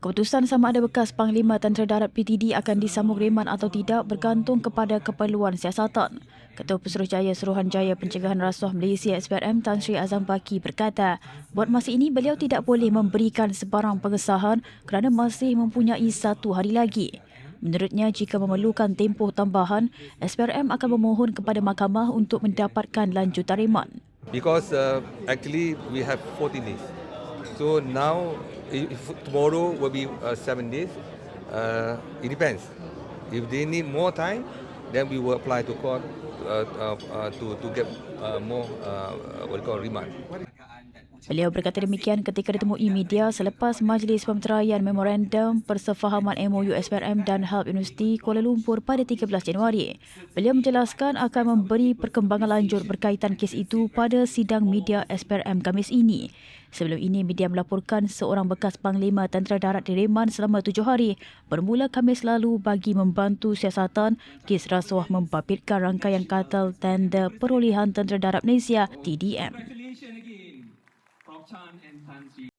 Keputusan sama ada bekas Panglima Tentera Darat PTD akan disambung reman atau tidak bergantung kepada keperluan siasatan. Ketua Pesuruhjaya Suruhanjaya Pencegahan Rasuah Malaysia SPRM Tan Sri Azam Baki berkata, buat masa ini beliau tidak boleh memberikan sebarang pengesahan kerana masih mempunyai satu hari lagi. Menurutnya, jika memerlukan tempoh tambahan, SPRM akan memohon kepada mahkamah untuk mendapatkan lanjutan reman. because uh, actually we have 14 days. So now, if tomorrow will be uh, seven days. Uh, it depends. If they need more time, then we will apply to court uh, uh, uh, to to get uh, more uh, what you call remand. Beliau berkata demikian ketika ditemui media selepas Majlis Pemerteraian Memorandum Persefahaman MOU SPRM dan HALP Universiti Kuala Lumpur pada 13 Januari. Beliau menjelaskan akan memberi perkembangan lanjut berkaitan kes itu pada sidang media SPRM Khamis ini. Sebelum ini, media melaporkan seorang bekas Panglima Tentera Darat direman selama tujuh hari bermula Khamis lalu bagi membantu siasatan kes rasuah membabitkan rangkaian katal tender perolehan Tentera Darat Malaysia TDM. Prop Chan and Tan Ji.